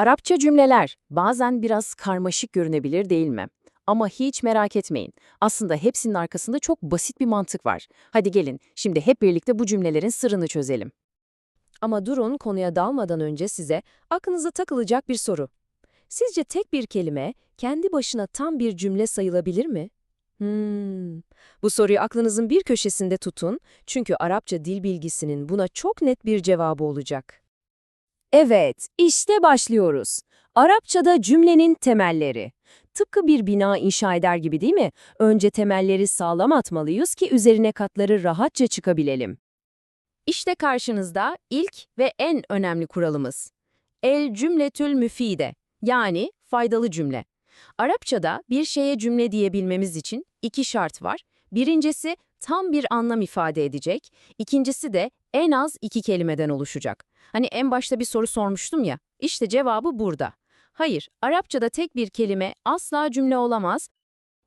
Arapça cümleler bazen biraz karmaşık görünebilir değil mi? Ama hiç merak etmeyin. Aslında hepsinin arkasında çok basit bir mantık var. Hadi gelin şimdi hep birlikte bu cümlelerin sırrını çözelim. Ama durun konuya dalmadan önce size aklınıza takılacak bir soru. Sizce tek bir kelime kendi başına tam bir cümle sayılabilir mi? Hmm. Bu soruyu aklınızın bir köşesinde tutun çünkü Arapça dil bilgisinin buna çok net bir cevabı olacak. Evet, işte başlıyoruz. Arapçada cümlenin temelleri. Tıpkı bir bina inşa eder gibi değil mi? Önce temelleri sağlam atmalıyız ki üzerine katları rahatça çıkabilelim. İşte karşınızda ilk ve en önemli kuralımız. El cümletül müfide yani faydalı cümle. Arapçada bir şeye cümle diyebilmemiz için iki şart var. Birincisi tam bir anlam ifade edecek, ikincisi de en az iki kelimeden oluşacak. Hani en başta bir soru sormuştum ya, işte cevabı burada. Hayır, Arapçada tek bir kelime asla cümle olamaz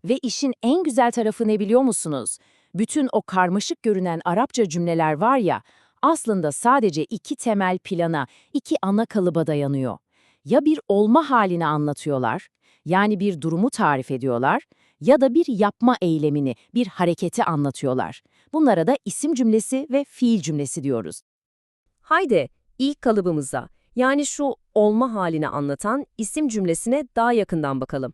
Ve işin en güzel tarafı ne biliyor musunuz? Bütün o karmaşık görünen Arapça cümleler var ya, aslında sadece iki temel plana, iki ana kalıba dayanıyor. Ya bir olma halini anlatıyorlar, yani bir durumu tarif ediyorlar, ya da bir yapma eylemini, bir hareketi anlatıyorlar. Bunlara da isim cümlesi ve fiil cümlesi diyoruz. Haydi ilk kalıbımıza yani şu olma halini anlatan isim cümlesine daha yakından bakalım.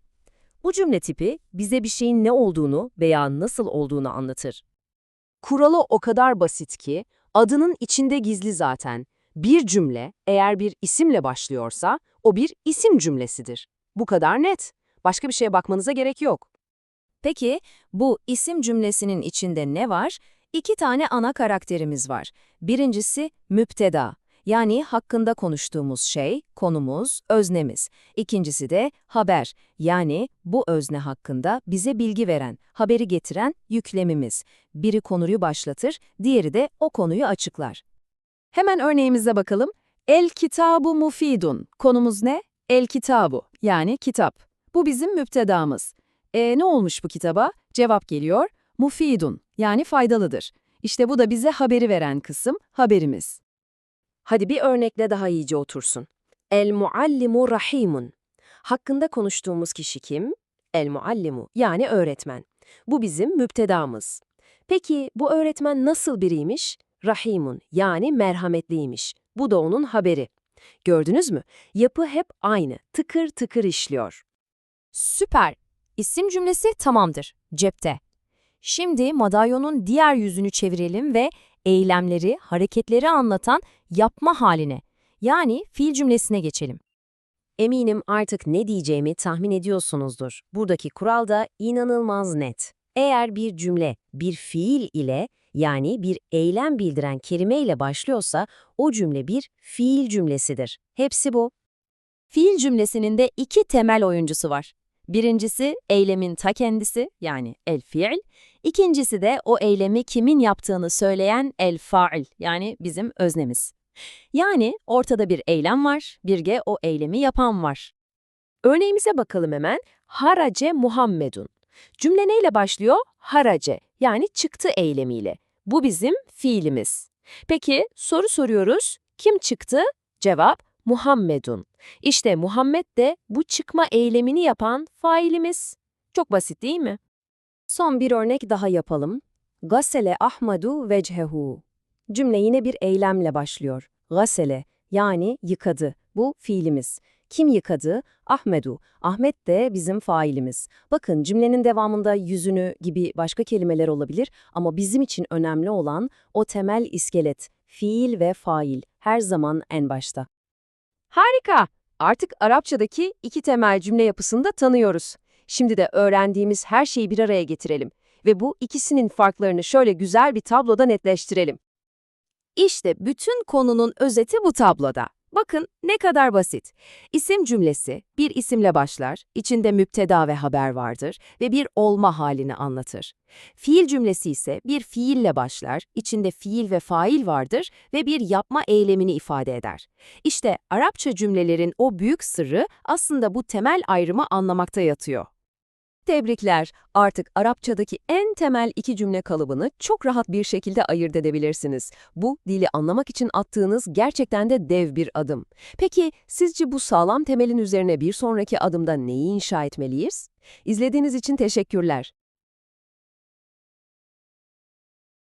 Bu cümle tipi bize bir şeyin ne olduğunu veya nasıl olduğunu anlatır. Kuralı o kadar basit ki adının içinde gizli zaten. Bir cümle eğer bir isimle başlıyorsa o bir isim cümlesidir. Bu kadar net. Başka bir şeye bakmanıza gerek yok. Peki bu isim cümlesinin içinde ne var? İki tane ana karakterimiz var. Birincisi müpteda, yani hakkında konuştuğumuz şey, konumuz, öznemiz. İkincisi de haber, yani bu özne hakkında bize bilgi veren, haberi getiren yüklemimiz. Biri konuyu başlatır, diğeri de o konuyu açıklar. Hemen örneğimize bakalım. El kitabu mufidun. Konumuz ne? El kitabu, yani kitap. Bu bizim müptedamız. E ne olmuş bu kitaba? Cevap geliyor. Mufidun, yani faydalıdır. İşte bu da bize haberi veren kısım, haberimiz. Hadi bir örnekle daha iyice otursun. El muallimu rahimun. Hakkında konuştuğumuz kişi kim? El muallimu, yani öğretmen. Bu bizim müptedamız. Peki bu öğretmen nasıl biriymiş? Rahimun, yani merhametliymiş. Bu da onun haberi. Gördünüz mü? Yapı hep aynı, tıkır tıkır işliyor. Süper. İsim cümlesi tamamdır. Cepte. Şimdi madalyonun diğer yüzünü çevirelim ve eylemleri, hareketleri anlatan yapma haline, yani fiil cümlesine geçelim. Eminim artık ne diyeceğimi tahmin ediyorsunuzdur. Buradaki kural da inanılmaz net. Eğer bir cümle bir fiil ile yani bir eylem bildiren kelime ile başlıyorsa o cümle bir fiil cümlesidir. Hepsi bu. Fiil cümlesinin de iki temel oyuncusu var. Birincisi eylemin ta kendisi yani el fiil. İkincisi de o eylemi kimin yaptığını söyleyen el fail yani bizim öznemiz. Yani ortada bir eylem var, bir de o eylemi yapan var. Örneğimize bakalım hemen. Harace Muhammedun. Cümle neyle başlıyor? Harace yani çıktı eylemiyle. Bu bizim fiilimiz. Peki soru soruyoruz. Kim çıktı? Cevap Muhammedun. İşte Muhammed de bu çıkma eylemini yapan failimiz. Çok basit değil mi? Son bir örnek daha yapalım. Gasele Ahmadu vechehu. Cümle yine bir eylemle başlıyor. Gasele yani yıkadı. Bu fiilimiz. Kim yıkadı? Ahmedu. Ahmet de bizim failimiz. Bakın cümlenin devamında yüzünü gibi başka kelimeler olabilir ama bizim için önemli olan o temel iskelet, fiil ve fail her zaman en başta. Harika! Artık Arapçadaki iki temel cümle yapısını da tanıyoruz. Şimdi de öğrendiğimiz her şeyi bir araya getirelim ve bu ikisinin farklarını şöyle güzel bir tabloda netleştirelim. İşte bütün konunun özeti bu tabloda. Bakın ne kadar basit. İsim cümlesi bir isimle başlar, içinde müpteda ve haber vardır ve bir olma halini anlatır. Fiil cümlesi ise bir fiille başlar, içinde fiil ve fail vardır ve bir yapma eylemini ifade eder. İşte Arapça cümlelerin o büyük sırrı aslında bu temel ayrımı anlamakta yatıyor. Tebrikler. Artık Arapçadaki en temel iki cümle kalıbını çok rahat bir şekilde ayırt edebilirsiniz. Bu, dili anlamak için attığınız gerçekten de dev bir adım. Peki, sizce bu sağlam temelin üzerine bir sonraki adımda neyi inşa etmeliyiz? İzlediğiniz için teşekkürler.